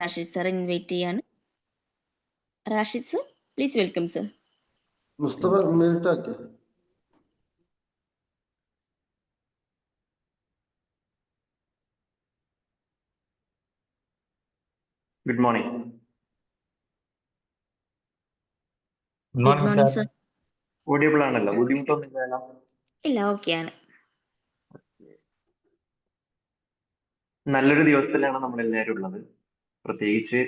Rashid sir invite ചെയ്യാണ് Rashid sir please welcome sir Mustafa mute ആക്കി good morning good morning sir audible ആണല്ലോ. ബുദ്ധിമുട്ടൊന്നുമില്ലല്ലോ ഇല്ല ആണ്. നല്ലൊരു ദിവസത്തിലാണ് നമ്മൾ എല്ലാവരും ഉള്ളത്. പ്രത്യേകിച്ച്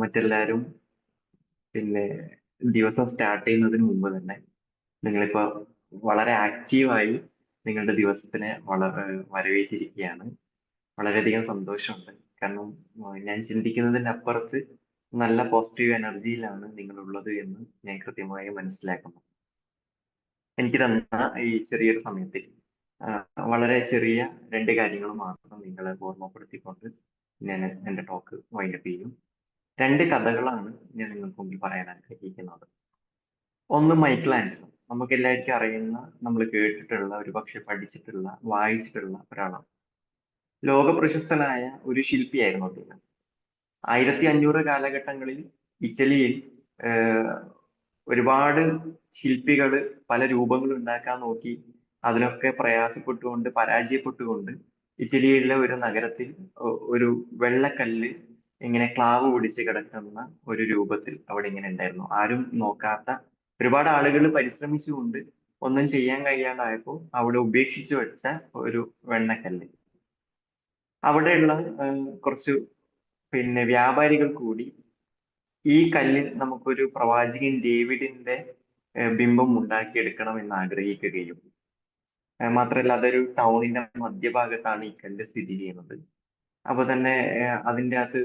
മറ്റെല്ലാവരും പിന്നെ ദിവസം സ്റ്റാർട്ട് ചെയ്യുന്നതിന് മുമ്പ് തന്നെ നിങ്ങളിപ്പോൾ വളരെ ആക്റ്റീവായി നിങ്ങളുടെ ദിവസത്തിനെ വളരെ വരവേറ്റിരിക്കുകയാണ്. വളരെയധികം സന്തോഷമുണ്ട്. കാരണം ഞാൻ ചിന്തിക്കുന്നതിന്റെ അപ്പുറത്ത് നല്ല പോസിറ്റീവ് എനർജിയിലാണ് നിങ്ങളുള്ളത് എന്ന് ഞാൻ കൃത്യമായി മനസ്സിലാക്കുന്നു. എനിക്ക് തന്ന ഈ ചെറിയൊരു സമയത്തിൽ വളരെ ചെറിയ രണ്ട് കാര്യങ്ങൾ മാത്രം നിങ്ങളെ ഓർമ്മപ്പെടുത്തിക്കൊണ്ട് ഞാൻ എന്റെ ടോക്ക് വൈൻഡപ്പ് ചെയ്യും. രണ്ട് കഥകളാണ് ഞാൻ നിങ്ങൾക്ക് മുമ്പിൽ പറയാൻ ആഗ്രഹിക്കുന്നത്. ഒന്ന് മൈക്കിൾ ആഞ്ചലോ നമുക്ക് എല്ലാവർക്കും അറിയുന്ന നമ്മൾ കേട്ടിട്ടുള്ള ഒരു പക്ഷെ പഠിച്ചിട്ടുള്ള വായിച്ചിട്ടുള്ള ഒരാളാണ്. ലോക പ്രശസ്തനായ ഒരു ശില്പിയായിരുന്നു അദ്ദേഹം. ആയിരത്തി അഞ്ഞൂറ് കാലഘട്ടങ്ങളിൽ ഇറ്റലിയിൽ ഒരുപാട് ശില്പികൾ പല രൂപങ്ങൾ ഉണ്ടാക്കാൻ നോക്കി അതിനൊക്കെ പ്രയാസപ്പെട്ടുകൊണ്ട് പരാജയപ്പെട്ടുകൊണ്ട് ഇറ്റലിയിലെ ഒരു നഗരത്തിൽ ഒരു വെള്ളക്കല്ല് ഇങ്ങനെ ക്ലാവ് പിടിച്ച് കിടക്കുന്ന ഒരു രൂപത്തിൽ അവിടെ ഇങ്ങനെ ഉണ്ടായിരുന്നു. ആരും നോക്കാത്ത ഒരുപാട് ആളുകൾ പരിശ്രമിച്ചുകൊണ്ട് ഒന്നും ചെയ്യാൻ കഴിയാണ്ടായപ്പോൾ അവിടെ ഉപേക്ഷിച്ചു വെച്ച ഒരു വെണ്ണക്കല്ല് അവിടെയുള്ള കുറച്ച് പിന്നെ വ്യാപാരികൾ കൂടി ഈ കല്ലിൽ നമുക്കൊരു പ്രവാചകൻ ഡേവിഡിന്റെ ബിംബം ഉണ്ടാക്കിയെടുക്കണം എന്ന് ആഗ്രഹിക്കുകയും മാത്രമല്ല അതൊരു ടൗണിന്റെ മധ്യഭാഗത്താണ് ഈ കല്ല് സ്ഥിതി ചെയ്യുന്നത്. അപ്പൊ തന്നെ അതിന്റെ അകത്ത്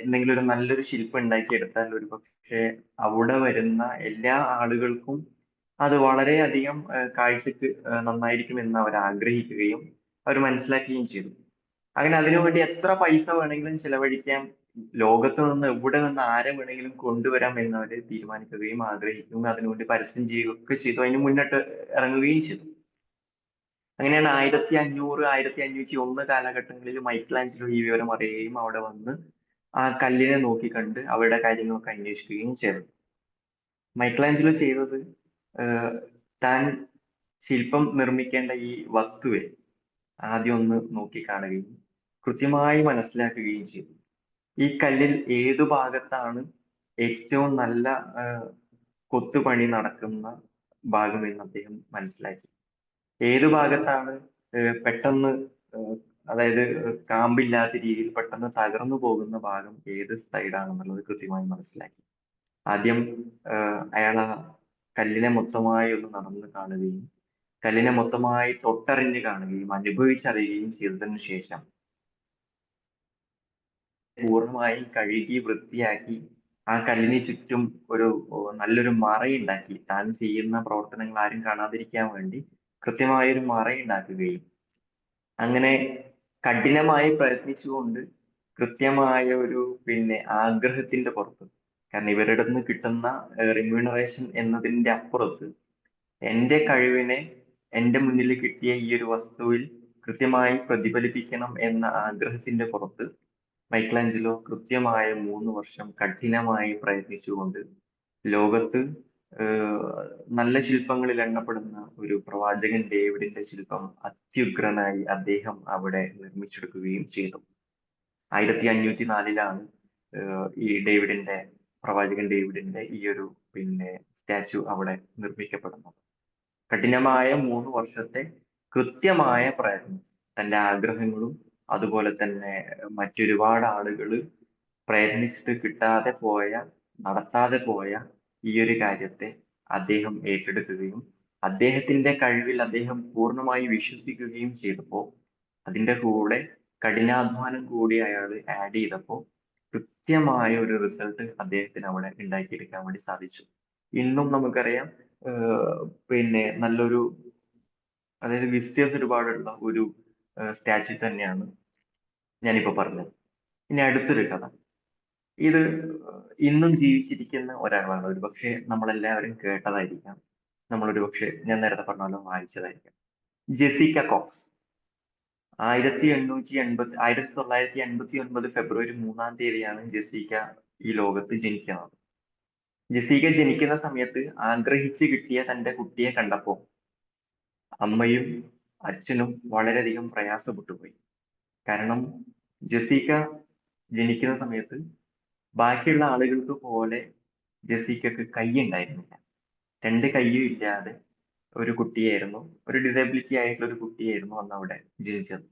എന്തെങ്കിലും ഒരു നല്ലൊരു ശില്പം ഉണ്ടാക്കിയെടുത്താൽ ഒരു പക്ഷേ അവിടെ വരുന്ന എല്ലാ ആളുകൾക്കും അത് വളരെയധികം കാഴ്ചക്ക് നന്നായിരിക്കും എന്ന് അവർ ആഗ്രഹിക്കുകയും അവർ മനസ്സിലാക്കുകയും ചെയ്തു. അങ്ങനെ അതിനുവേണ്ടി എത്ര പൈസ വേണമെങ്കിലും ചെലവഴിക്കാം ലോകത്ത് നിന്ന് എവിടെ നിന്ന് ആരെ വേണമെങ്കിലും കൊണ്ടുവരാം എന്ന് അവർ തീരുമാനിക്കുകയും ആഗ്രഹിക്കുകയും അതിനുവേണ്ടി പരസ്യം ചെയ്യുകയൊക്കെ ചെയ്തു. അതിന് മുന്നിട്ട് ഇറങ്ങുകയും ചെയ്തു. അങ്ങനെയാണ് ആയിരത്തി അഞ്ഞൂറ് ആയിരത്തി അഞ്ഞൂറ്റി ഒന്ന് കാലഘട്ടങ്ങളിൽ മൈക്കിൾ ആഞ്ചലോ ഈ വിവരം അറിയുകയും അവിടെ വന്ന് ആ കല്ലിനെ നോക്കിക്കണ്ട് അവരുടെ കാര്യങ്ങളൊക്കെ അന്വേഷിക്കുകയും ചെയ്തു. മൈക്കിൾ ആഞ്ചലോ ചെയ്തത് താൻ ശില്പം നിർമ്മിക്കേണ്ട ഈ വസ്തുവെ ആദ്യം ഒന്ന് നോക്കിക്കാണുകയും കൃത്യമായി മനസ്സിലാക്കുകയും ചെയ്തു. ഈ കല്ലിൽ ഏതു ഭാഗത്താണ് ഏറ്റവും നല്ല കൊത്തുപണി നടക്കുന്ന ഭാഗമെന്ന് അദ്ദേഹം മനസ്സിലാക്കി. ഏത് ഭാഗത്താണ് പെട്ടെന്ന് അതായത് കാമ്പില്ലാത്ത രീതിയിൽ പെട്ടെന്ന് തകർന്നു പോകുന്ന ഭാഗം ഏത് സൈഡാണെന്നുള്ളത് കൃത്യമായി മനസ്സിലാക്കി. ആദ്യം അയാൾ ആ കല്ലിനെ മൊത്തമായി ഒന്ന് നടന്ന് കാണുകയും കല്ലിനെ മൊത്തമായി തൊട്ടറിഞ്ഞ് കാണുകയും അനുഭവിച്ചറിയുകയും ചെയ്തതിനു ശേഷം പൂർണമായി കഴുകി വൃത്തിയാക്കി ആ കല്ലിന് ചുറ്റും ഒരു നല്ലൊരു മറയുണ്ടാക്കി. താൻ ചെയ്യുന്ന പ്രവർത്തനങ്ങൾ ആരും കാണാതിരിക്കാൻ വേണ്ടി കൃത്യമായ ഒരു മറയുണ്ടാക്കുകയും അങ്ങനെ കഠിനമായി പ്രയത്നിച്ചുകൊണ്ട് കൃത്യമായ ഒരു പിന്നെ ആഗ്രഹത്തിന്റെ പുറത്ത് കാരണം ഇവരുടെ നിന്ന് കിട്ടുന്ന റിമ്യൂണറേഷൻ എന്നതിന്റെ അപ്പുറത്ത് എന്റെ കഴിവിനെ എന്റെ മുന്നിൽ കിട്ടിയ ഈ ഒരു വസ്തുവിൽ കൃത്യമായി പ്രതിഫലിപ്പിക്കണം എന്ന ആഗ്രഹത്തിന്റെ പുറത്ത് മൈക്കലാഞ്ചലോ കൃത്യമായ മൂന്ന് വർഷം കഠിനമായി പ്രയത്നിച്ചുകൊണ്ട് ലോകത്ത് നല്ല ശില്പങ്ങളിൽ എണ്ണപ്പെടുന്ന ഒരു പ്രവാചകൻ ഡേവിഡിന്റെ ശില്പം അത്യുഗ്രനായി അദ്ദേഹം അവിടെ നിർമ്മിച്ചെടുക്കുകയും ചെയ്തു. ആയിരത്തി അഞ്ഞൂറ്റി നാലിലാണ് ഈ ഡേവിഡിന്റെ പ്രവാചകൻ ഡേവിഡിന്റെ ഈ ഒരു പിന്നെ സ്റ്റാച്ചു അവിടെ നിർമ്മിക്കപ്പെടുന്നത്. കഠിനമായ മൂന്ന് വർഷത്തെ കൃത്യമായ പ്രയത്നം തന്റെ ആഗ്രഹങ്ങളും അതുപോലെ തന്നെ മറ്റൊരുപാട് ആളുകൾ പ്രയത്നിച്ചിട്ട് കിട്ടാതെ പോയ നടത്താതെ പോയ ഈ ഒരു കാര്യത്തെ അദ്ദേഹം ഏറ്റെടുക്കുകയും അദ്ദേഹത്തിന്റെ കഴിവിൽ അദ്ദേഹം പൂർണമായി വിശ്വസിക്കുകയും ചെയ്തപ്പോൾ അതിന്റെ കൂടെ കഠിനാധ്വാനം കൂടി അയാൾ ആഡ് ചെയ്തപ്പോൾ കൃത്യമായ ഒരു റിസൾട്ട് അദ്ദേഹത്തിന് അവിടെ ഉണ്ടാക്കിയെടുക്കാൻ വേണ്ടി സാധിച്ചു. ഇന്നും നമുക്കറിയാം പിന്നെ നല്ലൊരു അതായത് വിസ്റ്റേഴ്സ് ഒരുപാടുള്ള ഒരു സ്റ്റാച്യു തന്നെയാണ് ഞാനിപ്പോ പറഞ്ഞത്. ഇനി അടുത്തൊരു കഥ. ഇത് ഇന്നും ജീവിച്ചിരിക്കുന്ന ഒരാളാണ്. ഒരു പക്ഷേ നമ്മളെല്ലാവരും കേട്ടതായിരിക്കാം. നമ്മളൊരു പക്ഷെ ഞാൻ നേരത്തെ പറഞ്ഞ പോലെ വായിച്ചതായിരിക്കാം. Jessica Cox. ആയിരത്തി എണ്ണൂറ്റി എൺപത്തി ആയിരത്തി തൊള്ളായിരത്തി എൺപത്തി ഒൻപത് ഫെബ്രുവരി മൂന്നാം തീയതിയാണ് ജെസിക്ക ഈ ലോകത്ത് ജനിക്കുന്നത്. ജെസിക്ക ജനിക്കുന്ന സമയത്ത് ആഗ്രഹിച്ച് കിട്ടിയ തന്റെ കുട്ടിയെ കണ്ടപ്പോൾ അമ്മയും അച്ഛനും വളരെയധികം പ്രയാസപ്പെട്ടു പോയി കാരണം ജെസിക്ക ജനിക്കുന്ന സമയത്ത് ബാക്കിയുള്ള ആളുകൾക്ക് പോലെ ജെസിക്കൊക്കെ കൈ ഉണ്ടായിരുന്നില്ല രണ്ട് കൈയും ഇല്ലാതെ ഒരു കുട്ടിയായിരുന്നു. ഒരു ഡിസബിലിറ്റി ആയിട്ടുള്ള ഒരു കുട്ടിയായിരുന്നു അന്ന് അവിടെ ജീവിച്ചത്.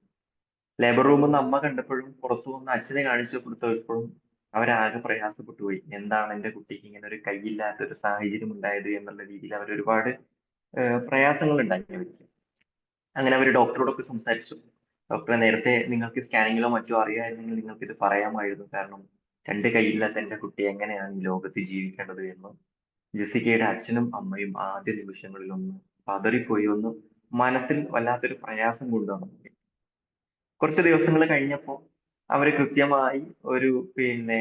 ലേബർ റൂമിൽ നിന്ന് അമ്മ കണ്ടപ്പോഴും പുറത്തു വന്ന് അച്ഛനെ കാണിച്ചു കൊടുത്തപ്പോഴും അവരാകെ പ്രയാസപ്പെട്ടു പോയി. എന്താണ് എന്റെ കുട്ടിക്ക് ഇങ്ങനെ ഒരു കൈയില്ലാത്ത ഒരു സാഹചര്യം ഉണ്ടായത് എന്നുള്ള രീതിയിൽ അവർ ഒരുപാട് പ്രയാസങ്ങൾ ഉണ്ടാക്കി അവർക്ക്. അങ്ങനെ അവർ ഡോക്ടറോടൊക്കെ സംസാരിച്ചു. ഡോക്ടറെ നേരത്തെ നിങ്ങൾക്ക് സ്കാനിങ്ങിലോ മറ്റോ അറിയാമായിരുന്നെങ്കിൽ നിങ്ങൾക്ക് ഇത് പറയാമായിരുന്നു. കാരണം രണ്ട് കൈയില്ലാത്ത തന്റെ കുട്ടി എങ്ങനെയാണ് ഈ ലോകത്ത് ജീവിക്കേണ്ടത് എന്ന് ജെസിക്കയുടെ അച്ഛനും അമ്മയും ആദ്യ നിമിഷങ്ങളിൽ ഒന്ന് പതറിപ്പോയി. ഒന്ന് മനസ്സിൽ വല്ലാത്തൊരു പ്രയാസം കൊണ്ടുവന്നു കുറച്ച് ദിവസങ്ങൾ കഴിഞ്ഞപ്പോൾ അവർ കൃത്യമായി ഒരു പിന്നെ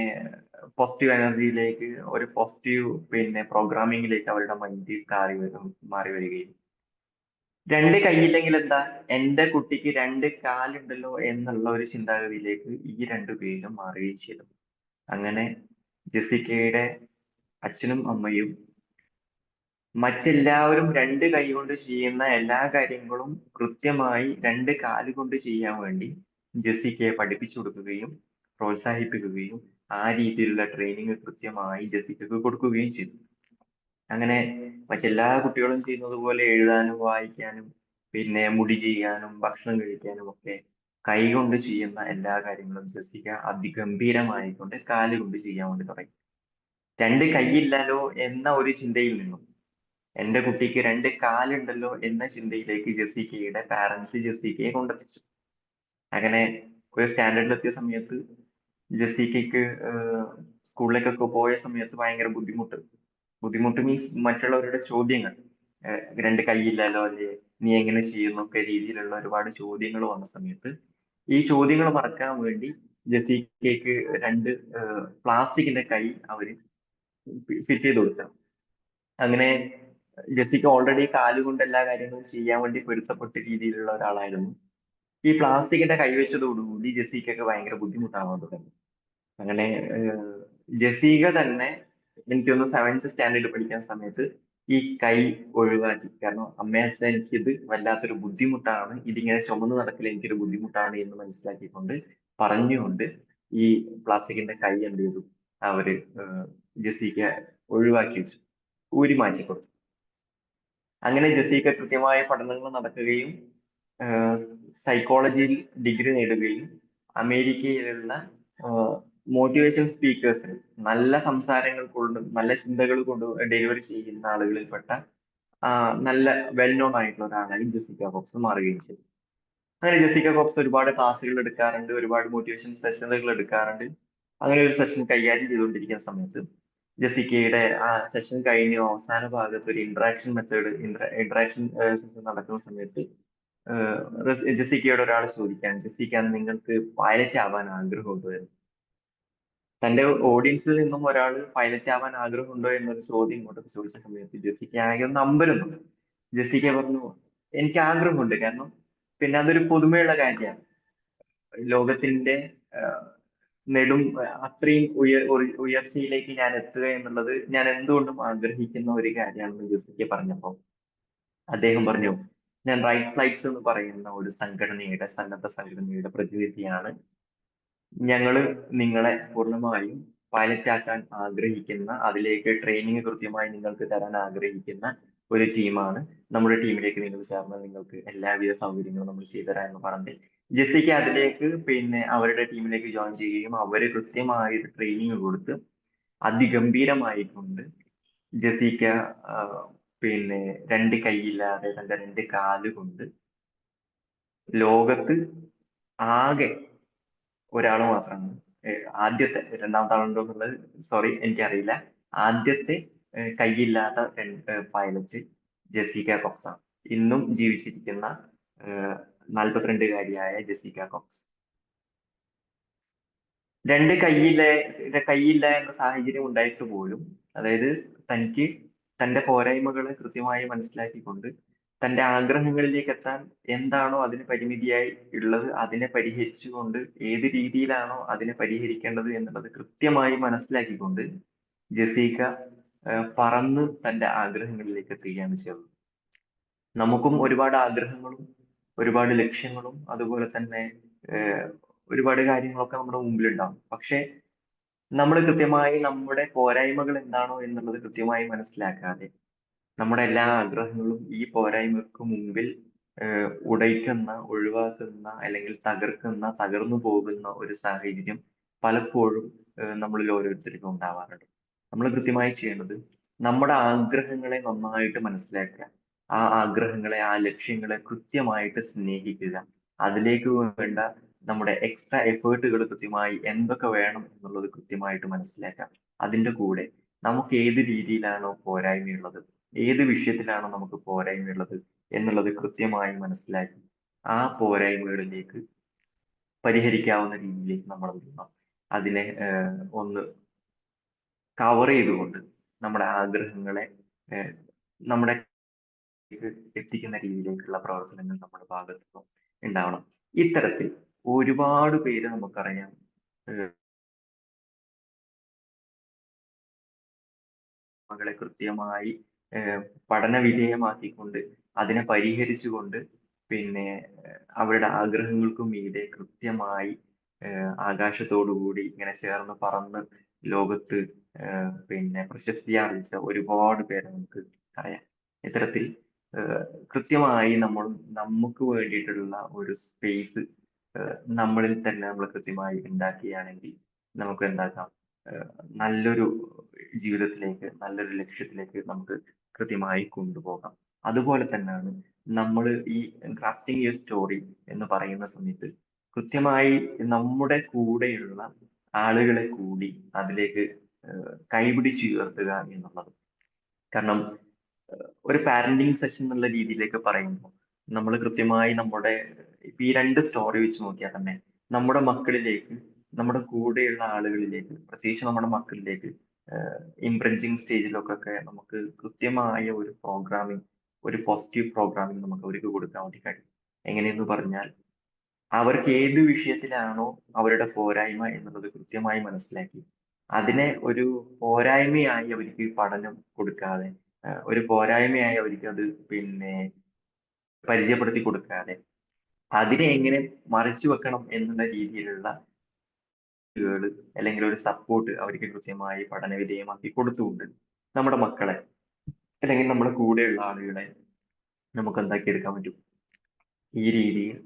പോസിറ്റീവ് എനർജിയിലേക്ക് ഒരു പോസിറ്റീവ് പിന്നെ പ്രോഗ്രാമിങ്ങിലേക്ക് അവരുടെ മൈൻഡ് കാറി വരും മാറി വരികയും. രണ്ട് കൈയില്ലെങ്കിൽ എന്താ? എന്റെ കുട്ടിക്ക് രണ്ട് കാലുണ്ടല്ലോ എന്നുള്ള ഒരു ചിന്താഗതിയിലേക്ക് ഈ രണ്ടു പേരും മാറുകയും ചെയ്തു. അങ്ങനെ ജെസിക്കയുടെ അച്ഛനും അമ്മയും മറ്റെല്ലാവരും രണ്ട് കൈ കൊണ്ട് ചെയ്യുന്ന എല്ലാ കാര്യങ്ങളും കൃത്യമായി രണ്ട് കാൽ കൊണ്ട് ചെയ്യാൻ വേണ്ടി ജെസിക്കയെ പഠിപ്പിച്ചു കൊടുക്കുകയും പ്രോത്സാഹിപ്പിക്കുകയും ആ രീതിയിലുള്ള ട്രെയിനിങ് കൃത്യമായി ജെസിക്കക്ക് കൊടുക്കുകയും ചെയ്തു. അങ്ങനെ മറ്റെല്ലാ കുട്ടികളും ചെയ്യുന്നത് പോലെ എഴുതാനും വായിക്കാനും പിന്നെ മുടി ചെയ്യാനും ഭക്ഷണം കഴിക്കാനും ഒക്കെ കൈ കൊണ്ട് ചെയ്യുന്ന എല്ലാ കാര്യങ്ങളും ജെസിക്ക അതിഗംഭീരമായിക്കൊണ്ട് കാൽ കൊണ്ട് ചെയ്യാൻ വേണ്ടി തുടങ്ങി. രണ്ട് കൈയില്ലല്ലോ എന്ന ഒരു ചിന്തയിൽ നിന്നും എന്റെ കുട്ടിക്ക് രണ്ട് കാലുണ്ടല്ലോ എന്ന ചിന്തയിലേക്ക് ജെസ്സിക്കയുടെ പാരൻസ് ജെസ്സിക്കയെ കൊണ്ടെത്തിച്ചു. അങ്ങനെ ഒരു സ്റ്റാൻഡേർഡിലെത്തിയ സമയത്ത് ജെസിക്കയ്ക്ക് സ്കൂളിലേക്കൊക്കെ പോയ സമയത്ത് ഭയങ്കര ബുദ്ധിമുട്ട്. ബുദ്ധിമുട്ട് മീൻസ് മറ്റുള്ളവരുടെ ചോദ്യങ്ങൾ. രണ്ട് കൈയില്ലല്ലോ അല്ലേ നീ എങ്ങനെ ചെയ്യുന്നൊക്കെ രീതിയിലുള്ള ഒരുപാട് ചോദ്യങ്ങൾ വന്ന സമയത്ത് ഈ ചോദ്യങ്ങൾ മറക്കാൻ വേണ്ടി ജെസിക്കയ്ക്ക് രണ്ട് പ്ലാസ്റ്റിക്കിന്റെ കൈ അവർ ഫിറ്റ് ചെയ്ത് കൊടുക്കുക അങ്ങനെ ജെസിക്ക ഓൾറെഡി കാലുകൊണ്ട് എല്ലാ കാര്യങ്ങളും ചെയ്യാൻ വേണ്ടി പൊരുത്തപ്പെട്ട രീതിയിലുള്ള ഒരാളായിരുന്നു. ഈ പ്ലാസ്റ്റിക്കിന്റെ കൈവച്ചതോടുകൂടി ജെസിക്കൊക്കെ ഭയങ്കര ബുദ്ധിമുട്ടാവാൻ തുടങ്ങി. അങ്ങനെ ജസീക തന്നെ എനിക്ക് എനിക്കൊന്ന് സെവൻത്ത് സ്റ്റാൻഡേർഡ് പഠിക്കുന്ന സമയത്ത് ഈ കൈ ഒഴിവാക്കി കാരണം അമ്മയെ അച്ഛൻ എനിക്കിത് വല്ലാത്തൊരു ബുദ്ധിമുട്ടാണ്. ഇതിങ്ങനെ ചുമന്ന് നടക്കൽ എനിക്കൊരു ബുദ്ധിമുട്ടാണ് എന്ന് മനസ്സിലാക്കിക്കൊണ്ട് പറഞ്ഞുകൊണ്ട് ഈ പ്ലാസ്റ്റിക്കിന്റെ കൈ എന്ത് ചെയ്തു? അവർ ജസീക്ക ഒഴിവാക്കി വെച്ചു. ഊരി മാറ്റി കൊടുത്തു. അങ്ങനെ ജസീക്ക കൃത്യമായ പഠനങ്ങൾ നടക്കുകയും സൈക്കോളജിയിൽ ഡിഗ്രി നേടുകയും അമേരിക്കയിലുള്ള മോട്ടിവേഷൻ സ്പീക്കേഴ്സിന് നല്ല സംസാരങ്ങൾ കൊണ്ടും നല്ല ചിന്തകൾ കൊണ്ടും ഡെലിവറി ചെയ്യുന്ന ആളുകളിൽപ്പെട്ട നല്ല വെൽ നോൺ ആയിട്ടുള്ള ഒരാളായി ജെസിക്ക ഫോക്സ് മാറുകയും ചെയ്തു. അങ്ങനെ ജെസിക്ക ഫോക്സ് ഒരുപാട് ക്ലാസ്സുകൾ എടുക്കാറുണ്ട് ഒരുപാട് മോട്ടിവേഷൻ സെഷനുകൾ എടുക്കാറുണ്ട്. അങ്ങനെ ഒരു സെഷൻ കൈകാര്യം ചെയ്തുകൊണ്ടിരിക്കുന്ന സമയത്ത് ജെസിക്കയുടെ ആ സെഷൻ കഴിഞ്ഞ് അവസാന ഭാഗത്ത് ഒരു ഇന്ററാക്ഷൻ മെത്തേഡ് ഇന്ററാക്ഷൻ സെഷൻ നടക്കുന്ന സമയത്ത് ജെസിക്കയോട് ഒരാൾ ചോദിക്കാൻ ജെസിക്ക നിങ്ങൾക്ക് പൈലറ്റ് ആവാൻ ആഗ്രഹമുണ്ടോ? എന്ന്. തന്റെ ഓഡിയൻസിൽ നിന്നും ഒരാൾ പൈലറ്റ് ആവാൻ ആഗ്രഹമുണ്ടോ എന്നൊരു ചോദ്യം ഇങ്ങോട്ട് ചോദിച്ച സമയത്ത് ജെസിക്ക ആകെ നമ്പരുന്നു ജെസിക്ക പറഞ്ഞു എനിക്ക് ആഗ്രഹമുണ്ട്. കാരണം പിന്നെ അതൊരു പുതുമയുള്ള കാര്യമാണ്. ലോകത്തിന്റെ നെടും അത്രയും ഉയർ ഉയർച്ചയിലേക്ക് ഞാൻ എത്തുക എന്നുള്ളത് ഞാൻ എന്തുകൊണ്ടും ആഗ്രഹിക്കുന്ന ഒരു കാര്യമാണെന്ന് ജെസിക്ക പറഞ്ഞപ്പോൾ അദ്ദേഹം പറഞ്ഞു ഞാൻ റൈറ്റ് ഫ്ലൈറ്റ്സ് എന്ന് പറയുന്ന ഒരു സംഘടനയുടെ സന്നദ്ധ സംഘടനയുടെ പ്രതിനിധിയാണ് ഞങ്ങൾ നിങ്ങളെ പൂർണമായും പൈലറ്റ് ആക്കാൻ ആഗ്രഹിക്കുന്ന അതിലേക്ക് ട്രെയിനിങ് കൃത്യമായി നിങ്ങൾക്ക് തരാൻ ആഗ്രഹിക്കുന്ന ഒരു ടീമാണ് നമ്മുടെ ടീമിലേക്ക് നിങ്ങൾ ചേർന്ന് നിങ്ങൾക്ക് എല്ലാവിധ സൗകര്യങ്ങളും നമ്മൾ ചെയ്തു തരാം എന്ന് പറഞ്ഞ് ജെസ്സിക്ക് അതിലേക്ക് പിന്നെ അവരുടെ ടീമിലേക്ക് ജോയിൻ ചെയ്യുകയും അവർ കൃത്യമായ ട്രെയിനിങ് കൊടുത്ത് അതിഗംഭീരമായിക്കൊണ്ട് ജെസ്സിക്ക പിന്നെ രണ്ട് കൈയില്ലാതെ തന്റെ രണ്ട് കാലുകൊണ്ട് ലോകത്ത് ആകെ ഒരാൾ മാത്രമാണ് ആദ്യത്തെ രണ്ടാമത്തെ ആളുണ്ടോ എന്നുള്ളത് സോറി എനിക്കറിയില്ല. ആദ്യത്തെ കൈയില്ലാത്ത പൈലറ്റ് ജെസിക്ക കോക്സ് ആണ്. ഇന്നും ജീവിച്ചിരിക്കുന്ന നാൽപ്പത്തിരണ്ടുകാരിയായ ജെസിക്ക കോക്സ്. രണ്ട് കൈയില്ല കൈയില്ല എന്ന സാഹചര്യം ഉണ്ടായിട്ട് പോലും അതായത് തനിക്ക് തന്റെ പോരായ്മകളെ കൃത്യമായി മനസ്സിലാക്കിക്കൊണ്ട് തന്റെ ആഗ്രഹങ്ങളിലേക്ക് എത്താൻ എന്താണോ അതിന് പരിമിതിയായി ഉള്ളത് അതിനെ പരിഹരിച്ചുകൊണ്ട് ഏത് രീതിയിലാണോ അതിനെ പരിഹരിക്കേണ്ടത് എന്നുള്ളത് കൃത്യമായി മനസ്സിലാക്കിക്കൊണ്ട് ജസീക പറന്ന് തന്റെ ആഗ്രഹങ്ങളിലേക്ക് എത്തുകയാണ് ചെയ്തത്. നമുക്കും ഒരുപാട് ആഗ്രഹങ്ങളും ഒരുപാട് ലക്ഷ്യങ്ങളും അതുപോലെ തന്നെ ഒരുപാട് കാര്യങ്ങളൊക്കെ നമ്മുടെ മുമ്പിലുണ്ടാവും. പക്ഷെ നമ്മൾ കൃത്യമായി നമ്മുടെ പോരായ്മകൾ എന്താണോ എന്നുള്ളത് കൃത്യമായി മനസ്സിലാക്കാതെ നമ്മുടെ എല്ലാ ആഗ്രഹങ്ങളും ഈ പോരായ്മക്ക് മുമ്പിൽ ഉടയ്ക്കുന്ന ഒഴിവാക്കുന്ന അല്ലെങ്കിൽ തകർക്കുന്ന തകർന്നു പോകുന്ന ഒരു സാഹചര്യം പലപ്പോഴും നമ്മളിൽ ഓരോരുത്തർക്കും ഉണ്ടാവാറുണ്ട്. നമ്മൾ കൃത്യമായി ചെയ്യേണ്ടത് നമ്മുടെ ആഗ്രഹങ്ങളെ നന്നായിട്ട് മനസ്സിലാക്കുക. ആ ആഗ്രഹങ്ങളെ ആ ലക്ഷ്യങ്ങളെ കൃത്യമായിട്ട് സ്നേഹിക്കുക. അതിലേക്ക് വേണ്ട നമ്മുടെ എക്സ്ട്രാ എഫേർട്ടുകൾ കൃത്യമായി എന്തൊക്കെ വേണം എന്നുള്ളത് കൃത്യമായിട്ട് മനസ്സിലാക്കുക. അതിന്റെ കൂടെ നമുക്ക് ഏത് രീതിയിലാണോ പോരായ്മയുള്ളത് ഏത് വിഷയത്തിലാണ് നമുക്ക് പോരായ്മയുള്ളത് എന്നുള്ളത് കൃത്യമായി മനസ്സിലാക്കി ആ പോരായ്മകളിലേക്ക് പരിഹരിക്കാവുന്ന രീതിയിലേക്ക് നമ്മൾ എന്ത് അതിനെ ഒന്ന് കവർ ചെയ്തുകൊണ്ട് നമ്മുടെ ആഗ്രഹങ്ങളെ നമ്മുടെ എത്തിക്കുന്ന രീതിയിലേക്കുള്ള പ്രവർത്തനങ്ങൾ നമ്മുടെ ഭാഗത്തു നിന്നും ഉണ്ടാവണം. ഇത്തരത്തിൽ ഒരുപാട് പേര് നമുക്കറിയാം മകളെ കൃത്യമായി പഠന വിധേയമാക്കിക്കൊണ്ട് അതിനെ പരിഹരിച്ചുകൊണ്ട് പിന്നെ അവരുടെ ആഗ്രഹങ്ങൾക്കും മീതെ കൃത്യമായി ആകാശത്തോടുകൂടി ആകാശത്തോടു കൂടി ഇങ്ങനെ ചേർന്ന് പറന്ന് ലോകത്ത് പിന്നെ പ്രശസ്തി ആർജിച്ച ഒരുപാട് പേരെ നമുക്ക് അറിയാം. ഇത്തരത്തിൽ കൃത്യമായി നമ്മൾ നമുക്ക് വേണ്ടിയിട്ടുള്ള ഒരു സ്പേസ് നമ്മളിൽ തന്നെ നമ്മൾ കൃത്യമായി ഉണ്ടാക്കുകയാണെങ്കിൽ നമുക്ക് എന്താക്കാം? നല്ലൊരു ജീവിതത്തിലേക്ക് നല്ലൊരു ലക്ഷ്യത്തിലേക്ക് നമുക്ക് കൃത്യമായി കൊണ്ടുപോകാം. അതുപോലെ തന്നെയാണ് നമ്മൾ ഈ ക്രാഫ്റ്റിംഗ് എ സ്റ്റോറി എന്ന് പറയുന്ന സമയത്ത് കൃത്യമായി നമ്മുടെ കൂടെയുള്ള ആളുകളെ കൂടി അതിലേക്ക് കൈപിടിച്ച് ഉയർത്തുക എന്നുള്ളത്. കാരണം ഒരു പാരന്റിങ് സെഷൻ എന്നുള്ള രീതിയിലേക്ക് പറയുമ്പോൾ നമ്മൾ കൃത്യമായി നമ്മുടെ ഇപ്പൊ ഈ രണ്ട് സ്റ്റോറി വെച്ച് നോക്കിയാൽ തന്നെ നമ്മുടെ മക്കളിലേക്ക് നമ്മുടെ കൂടെയുള്ള ആളുകളിലേക്ക് പ്രത്യേകിച്ച് നമ്മുടെ മക്കളിലേക്ക് ഇംപ്രൻസിങ് സ്റ്റേജിലൊക്കെ നമുക്ക് കൃത്യമായ ഒരു പ്രോഗ്രാമിംഗ് ഒരു പോസിറ്റീവ് പ്രോഗ്രാമിംഗ് നമുക്ക് അവർക്ക് കൊടുക്കാൻ വേണ്ടി കഴിയും. എങ്ങനെയെന്ന് പറഞ്ഞാൽ അവർക്ക് ഏത് വിഷയത്തിലാണോ അവരുടെ പോരായ്മ എന്നുള്ളത് കൃത്യമായി മനസ്സിലാക്കി അതിനെ ഒരു പോരായ്മയായി അവർക്ക് പഠനം കൊടുക്കാതെ ഒരു പോരായ്മയായി അവർക്ക് അത് പിന്നെ പരിചയപ്പെടുത്തി കൊടുക്കാതെ അതിനെ എങ്ങനെ മറിച്ചു വെക്കണം എന്നുള്ള രീതിയിലുള്ള കൾ അല്ലെങ്കിൽ ഒരു സപ്പോർട്ട് അവർക്ക് കൃത്യമായി പഠന വിധേയമാക്കി കൊടുത്തുകൊണ്ട് നമ്മുടെ മക്കളെ അല്ലെങ്കിൽ നമ്മുടെ കൂടെയുള്ള ആളുകളെ നമുക്ക് എന്താക്കി എടുക്കാൻ പറ്റും? ഈ രീതിയിൽ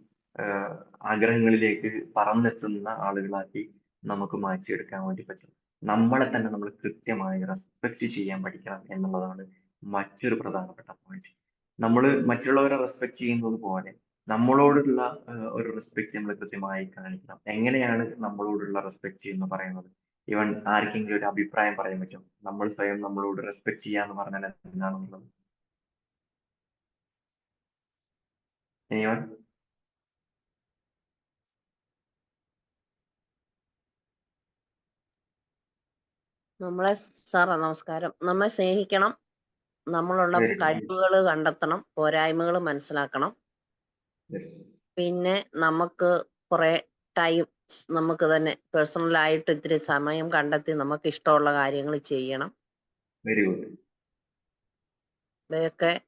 ആഗ്രഹങ്ങളിലേക്ക് പറന്നെത്തുന്ന ആളുകളാക്കി നമുക്ക് മാറ്റിയെടുക്കാൻ വേണ്ടി പറ്റും. നമ്മളെ തന്നെ നമ്മൾ കൃത്യമായി റെസ്പെക്ട് ചെയ്യാൻ പഠിക്കണം എന്നുള്ളതാണ് മറ്റൊരു പ്രധാനപ്പെട്ട പോയിന്റ് നമ്മൾ മറ്റുള്ളവരെ റെസ്പെക്ട് ചെയ്യുന്നത് പോലെ നമ്മളോടുള്ള ഒരു റെസ്പെക്ട് നമ്മൾ കൃത്യമായി കാണിക്കണം. എങ്ങനെയാണ് നമ്മളോടുള്ള റെസ്പെക്ട് എന്ന് പറയുന്നത്? ഈവൻ ആർക്കെങ്കിലും ഒരു അഭിപ്രായം പറയാൻ പറ്റും നമ്മൾ സ്വയം നമ്മളോട് റെസ്പെക്ട് ചെയ്യാന്ന് പറഞ്ഞാൽ എന്താണെന്നുള്ളത്? എനിവൺ നമ്മളെ സാറേ നമസ്കാരം. നമ്മെ സ്നേഹിക്കണം. നമ്മളുള്ള കഴിവുകൾ കണ്ടെത്തണം. പോരായ്മകൾ മനസ്സിലാക്കണം. പിന്നെ നമുക്ക് കുറെ ടൈം നമുക്ക് തന്നെ പേഴ്സണൽ ആയിട്ട് ഇത്തിരി സമയം കണ്ടെത്തി നമുക്ക് ഇഷ്ടമുള്ള കാര്യങ്ങൾ ചെയ്യണം. വെരി ഗുഡ് ഇവയൊക്കെ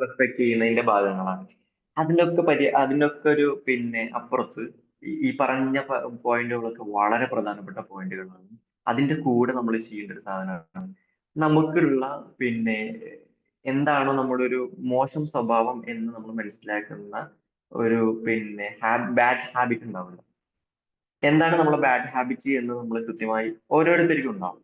റെസ്പെക്ട് ചെയ്യുന്നതിന്റെ ഭാഗങ്ങളാണ്. അതിനൊക്കെ പരി അതിനൊക്കെ ഒരു പിന്നെ അപ്പുറത്ത് ഈ- ഈ പറഞ്ഞ പോയിന്റുകളൊക്കെ വളരെ പ്രധാനപ്പെട്ട പോയിന്റുകളാണ്. അതിന്റെ കൂടെ നമ്മൾ ചെയ്യേണ്ട ഒരു സാധനമാണ്. നമുക്കുള്ള പിന്നെ എന്താണോ നമ്മുടെ ഒരു മോശം സ്വഭാവം എന്ന് നമ്മൾ മനസ്സിലാക്കുന്ന ഒരു പിന്നെ ബാഡ് ഹാബിറ്റ് ഉണ്ടാവില്ല. എന്താണ് നമ്മളെ ബാഡ് ഹാബിറ്റ് എന്ന് നമ്മൾ കൃത്യമായി ഓരോരുത്തർക്കും ഉണ്ടാവും.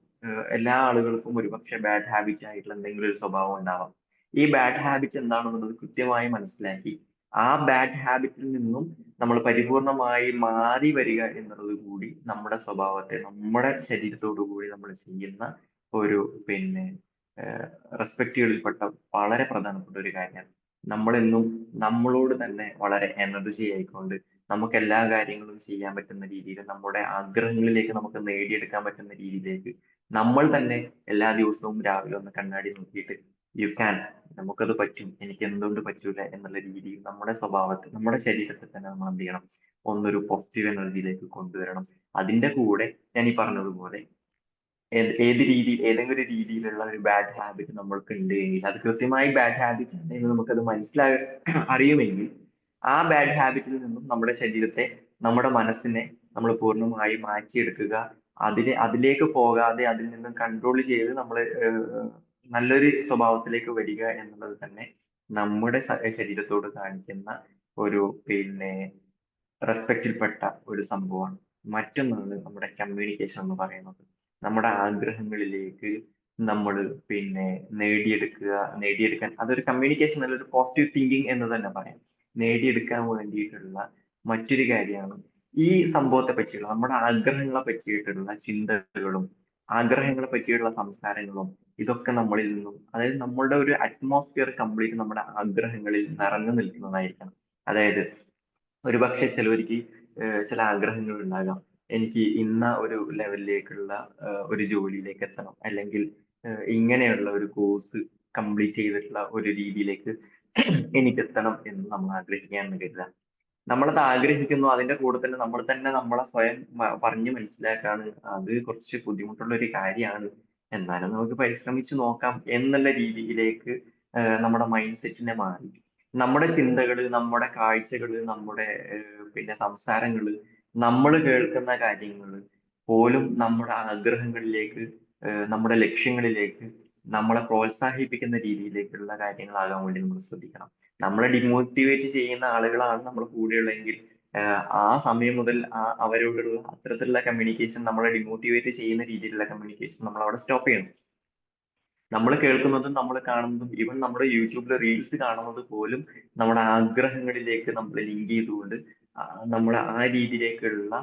എല്ലാ ആളുകൾക്കും ഒരുപക്ഷെ ബാഡ് ഹാബിറ്റ് ആയിട്ടുള്ള എന്തെങ്കിലും ഒരു സ്വഭാവം ഉണ്ടാവാം. ഈ ബാഡ് ഹാബിറ്റ് എന്താണെന്നുള്ളത് കൃത്യമായി മനസ്സിലാക്കി ആ ബാഡ് ഹാബിറ്റിൽ നിന്നും നമ്മൾ പരിപൂർണമായി മാറി വരിക എന്നുള്ളത് കൂടി നമ്മുടെ സ്വഭാവത്തെ നമ്മുടെ ശരീരത്തോടു കൂടി നമ്മൾ ചെയ്യുന്ന ഒരു പിന്നെ റെസ്പെക്റ്റുകളിൽപ്പെട്ട വളരെ പ്രധാനപ്പെട്ട ഒരു കാര്യമാണ് നമ്മളെന്നും നമ്മളോട് തന്നെ വളരെ എനർജി ആയിക്കൊണ്ട് നമുക്ക് എല്ലാ കാര്യങ്ങളും ചെയ്യാൻ പറ്റുന്ന രീതിയിൽ നമ്മുടെ ആഗ്രഹങ്ങളിലേക്ക് നമുക്ക് നേടിയെടുക്കാൻ പറ്റുന്ന രീതിയിലേക്ക് നമ്മൾ തന്നെ എല്ലാ ദിവസവും രാവിലെ ഒന്ന് കണ്ണാടി നോക്കിയിട്ട് യു ക്യാൻ നമുക്കത് പറ്റും. എനിക്ക് എന്തുകൊണ്ട് പറ്റൂല? എന്നുള്ള രീതിയിൽ നമ്മുടെ സ്വഭാവത്തെ നമ്മുടെ ശരീരത്തെ തന്നെ നമ്മൾ എന്ത് ചെയ്യണം? ഒന്നൊരു പോസിറ്റീവ് എനർജിയിലേക്ക് കൊണ്ടുവരണം. അതിന്റെ കൂടെ ഞാൻ ഈ പറഞ്ഞതുപോലെ ഏത് രീതിയിൽ ഏതെങ്കിലും ഒരു രീതിയിലുള്ള ഒരു ബാഡ് ഹാബിറ്റ് നമ്മൾക്ക് ഉണ്ട് എങ്കിൽ അത് കൃത്യമായി ബാഡ് ഹാബിറ്റ് ആണ് എന്ന് നമുക്കത് മനസ്സിലാ അറിയുമെങ്കിൽ ആ ബാഡ് ഹാബിറ്റിൽ നിന്നും നമ്മുടെ ശരീരത്തെ നമ്മുടെ മനസ്സിനെ നമ്മൾ പൂർണമായി മാറ്റിയെടുക്കുക. അതിനെ അതിലേക്ക് പോകാതെ അതിൽ നിന്നും കൺട്രോൾ ചെയ്ത് നമ്മൾ നല്ലൊരു സ്വഭാവത്തിലേക്ക് വരിക എന്നുള്ളത് തന്നെ നമ്മുടെ ശരീരത്തോട് കാണിക്കുന്ന ഒരു പിന്നെ റെസ്പെക്റ്റിൽപ്പെട്ട ഒരു സംഭവമാണ്. മറ്റൊന്നാണ് നമ്മുടെ കമ്മ്യൂണിക്കേഷൻ എന്ന് പറയുന്നത്. നമ്മുടെ ആഗ്രഹങ്ങളിലേക്ക് നമ്മൾ പിന്നെ നേടിയെടുക്കുക നേടിയെടുക്കാൻ അതൊരു കമ്മ്യൂണിക്കേഷൻ അല്ല ഒരു പോസിറ്റീവ് തിങ്കിങ് എന്ന് തന്നെ പറയാം. നേടിയെടുക്കാൻ വേണ്ടിയിട്ടുള്ള മറ്റൊരു കാര്യമാണ് ഈ സംഭവത്തെ പറ്റിയുള്ള നമ്മുടെ ആഗ്രഹങ്ങളെ പറ്റിയിട്ടുള്ള ചിന്തകളും ആഗ്രഹങ്ങളെ പറ്റിയുള്ള സംസാരങ്ങളും ഇതൊക്കെ നമ്മളിൽ നിന്നും അതായത് നമ്മളുടെ ഒരു അറ്റ്മോസ്ഫിയർ കംപ്ലീറ്റ് നമ്മുടെ ആഗ്രഹങ്ങളിൽ നിറഞ്ഞു നിൽക്കുന്നതായിരിക്കണം. അതായത് ഒരുപക്ഷെ ചിലവർക്ക് ചില ആഗ്രഹങ്ങൾ ഉണ്ടാകാം. എനിക്ക് ഇന്ന ഒരു ലെവലിലേക്കുള്ള ഒരു ജോലിയിലേക്ക് എത്തണം അല്ലെങ്കിൽ ഇങ്ങനെയുള്ള ഒരു കോഴ്സ് കംപ്ലീറ്റ് ചെയ്തിട്ടുള്ള ഒരു രീതിയിലേക്ക് എനിക്ക് എത്തണം എന്ന് നമ്മൾ ആഗ്രഹിക്കുകയാണെന്ന് കരുതുക നമ്മളത് ആഗ്രഹിക്കുന്നു. അതിന്റെ കൂടെ തന്നെ നമ്മൾ തന്നെ നമ്മളെ സ്വയം പറഞ്ഞു മനസ്സിലാക്കാണ്. അത് കുറച്ച് ബുദ്ധിമുട്ടുള്ള ഒരു കാര്യമാണ്. എന്നാലും നമുക്ക് പരിശ്രമിച്ചു നോക്കാം എന്നുള്ള രീതിയിലേക്ക് നമ്മുടെ മൈൻഡ് സെറ്റിനെ മാറി. നമ്മുടെ ചിന്തകൾ നമ്മുടെ കാഴ്ചകൾ നമ്മുടെ പിന്നെ സംസാരങ്ങൾ നമ്മൾ കേൾക്കുന്ന കാര്യങ്ങൾ പോലും നമ്മുടെ ആഗ്രഹങ്ങളിലേക്ക് നമ്മുടെ ലക്ഷ്യങ്ങളിലേക്ക് നമ്മളെ പ്രോത്സാഹിപ്പിക്കുന്ന രീതിയിലേക്കുള്ള കാര്യങ്ങളാകാൻ വേണ്ടി നമ്മൾ ശ്രദ്ധിക്കണം. നമ്മളെ ഡിമോട്ടിവേറ്റ് ചെയ്യുന്ന ആളുകളാണ് നമ്മൾ കൂടെയുള്ളതെങ്കിൽ ആ സമയം മുതൽ ആ അവരോടുള്ള അത്തരത്തിലുള്ള കമ്മ്യൂണിക്കേഷൻ നമ്മളെ ഡിമോട്ടിവേറ്റ് ചെയ്യുന്ന രീതിയിലുള്ള കമ്മ്യൂണിക്കേഷൻ നമ്മൾ അവിടെ സ്റ്റോപ്പ് ചെയ്യണം. നമ്മൾ കേൾക്കുന്നതും നമ്മൾ കാണുന്നതും ഈവൻ നമ്മുടെ യൂട്യൂബിലെ റീൽസ് കാണുന്നത് പോലും നമ്മുടെ ആഗ്രഹങ്ങളിലേക്ക് നമ്മൾ ലിങ്ക് ചെയ്തുകൊണ്ട് നമ്മൾ ആ രീതിയിലേക്കുള്ള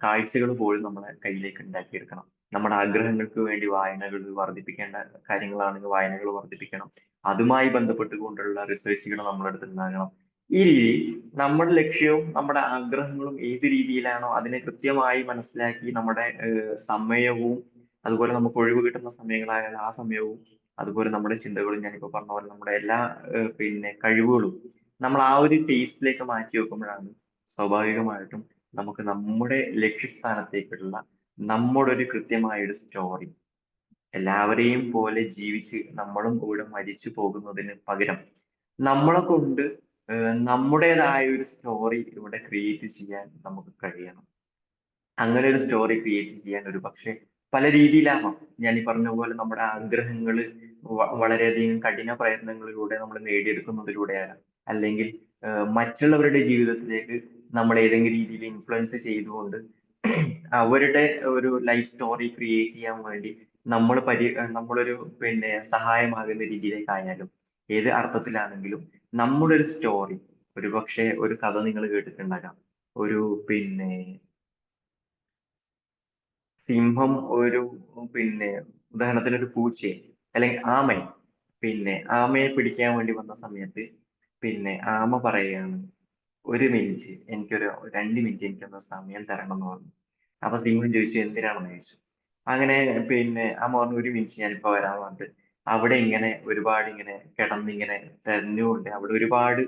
കാഴ്ചകൾ പോലും നമ്മളെ കയ്യിലേക്ക് ഉണ്ടാക്കിയെടുക്കണം. നമ്മുടെ ആഗ്രഹങ്ങൾക്ക് വേണ്ടി വായനകൾ വർദ്ധിപ്പിക്കേണ്ട കാര്യങ്ങളാണെങ്കിൽ വായനകൾ വർദ്ധിപ്പിക്കണം. അതുമായി ബന്ധപ്പെട്ടുകൊണ്ടുള്ള റിസർച്ചുകൾ നമ്മുടെ അടുത്ത് ഉണ്ടാകണം ഈ രീതി നമ്മുടെ ലക്ഷ്യവും നമ്മുടെ ആഗ്രഹങ്ങളും ഏത് രീതിയിലാണോ അതിനെ കൃത്യമായി മനസ്സിലാക്കി നമ്മുടെ സമയവും അതുപോലെ നമുക്ക് ഒഴിവ് കിട്ടുന്ന സമയങ്ങളായാൽ ആ സമയവും അതുപോലെ നമ്മുടെ ചിന്തകളും ഞാനിപ്പോൾ പറഞ്ഞ പോലെ നമ്മുടെ എല്ലാ പിന്നെ കഴിവുകളും നമ്മൾ ആ ഒരു ടേസ്റ്റിലേക്ക് മാറ്റി വെക്കുമ്പോഴാണ് സ്വാഭാവികമായിട്ടും നമുക്ക് നമ്മുടെ ലക്ഷ്യസ്ഥാനത്തേക്കുള്ള നമ്മുടെ ഒരു കൃത്യമായ ഒരു സ്റ്റോറി എല്ലാവരെയും പോലെ ജീവിച്ച് നമ്മളും കൂടെ മരിച്ചു പോകുന്നതിന് പകരം നമ്മളെ കൊണ്ട് നമ്മുടേതായ ഒരു സ്റ്റോറി ഇവിടെ ക്രിയേറ്റ് ചെയ്യാൻ നമുക്ക് കഴിയണം. അങ്ങനെ ഒരു സ്റ്റോറി ക്രിയേറ്റ് ചെയ്യാൻ ഒരു പക്ഷേ പല രീതിയിലാവാം. ഞാൻ ഈ പറഞ്ഞ പോലെ നമ്മുടെ ആഗ്രഹങ്ങൾ വളരെയധികം കഠിന പ്രയത്നങ്ങളിലൂടെ നമ്മൾ നേടിയെടുക്കുന്നതിലൂടെയാണ്. അല്ലെങ്കിൽ മറ്റുള്ളവരുടെ ജീവിതത്തിലേക്ക് നമ്മൾ ഏതെങ്കിലും രീതിയിൽ ഇൻഫ്ലുവൻസ് ചെയ്തുകൊണ്ട് അവരുടെ ഒരു ലൈഫ് സ്റ്റോറി ക്രിയേറ്റ് ചെയ്യാൻ വേണ്ടി നമ്മൾ പരി നമ്മളൊരു പിന്നെ സഹായമാകുന്ന രീതിയിലേക്കായാലും ഏത് അർത്ഥത്തിലാണെങ്കിലും നമ്മുടെ ഒരു സ്റ്റോറി ഒരു പക്ഷേ ഒരു കഥ നിങ്ങൾ കേട്ടിട്ടുണ്ടാകാം. ഒരു പിന്നെ സിംഹം ഒരു പിന്നെ ഉദാഹരണത്തിന് ഒരു പൂച്ചയെ അല്ലെങ്കിൽ ആമ പിന്നെ ആമയെ പിടിക്കാൻ വേണ്ടി വന്ന സമയത്ത് പിന്നെ ആമ പറയുകയാണ് ഒരു മിനിറ്റ് എനിക്കൊരു രണ്ട് മിനിറ്റ് എനിക്കൊന്ന് സമയം തരണം എന്ന് പറഞ്ഞു. അപ്പൊ സിംഹം ചോദിച്ചു എന്തിനാണെന്ന്? ചോദിച്ചു. അങ്ങനെ പിന്നെ ആമ പറഞ്ഞു ഒരു മിനിറ്റ് ഞാനിപ്പോ വരാൻ പറഞ്ഞിട്ട് അവിടെ ഇങ്ങനെ ഒരുപാട് ഇങ്ങനെ കിടന്നിങ്ങനെ തെരഞ്ഞുകൊണ്ട് അവിടെ ഒരുപാട്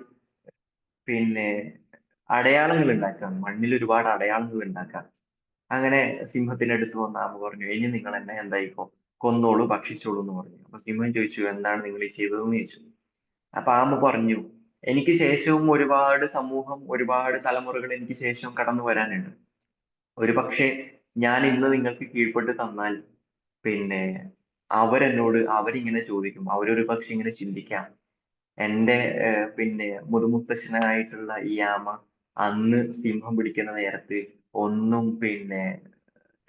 പിന്നെ അടയാളങ്ങൾ ഉണ്ടാക്കുകയാണ് മണ്ണിൽ ഒരുപാട് അടയാളങ്ങൾ ഉണ്ടാക്കാം അങ്ങനെ സിംഹത്തിന്റെ അടുത്ത് വന്ന ആമ പറഞ്ഞു ഇനി നിങ്ങൾ എന്നെ എന്തായിക്കോ കൊന്നോളൂ ഭക്ഷിച്ചോളൂ എന്ന് പറഞ്ഞു. അപ്പൊ സിംഹം ചോദിച്ചു എന്താണ് നിങ്ങൾ ഈ ചെയ്തതെന്ന്? ചോദിച്ചു. അപ്പൊ ആമ പറഞ്ഞു എനിക്ക് ശേഷവും ഒരുപാട് സമൂഹം ഒരുപാട് തലമുറകൾ എനിക്ക് ശേഷവും കടന്നു വരാനുണ്ട്. ഒരു പക്ഷേ ഞാൻ ഇന്ന് നിങ്ങൾക്ക് കീഴ്പ്പെട്ട് തന്നാൽ പിന്നെ അവരെന്നോട് അവരിങ്ങനെ ചോദിക്കും. അവരൊരു പക്ഷെ ഇങ്ങനെ ചിന്തിക്കാം. എന്റെ പിന്നെ മുതുമുത്തശ്ശനായിട്ടുള്ള ഈ ആമ അന്ന് സിംഹം പിടിക്കുന്ന നേരത്ത് ഒന്നും പിന്നെ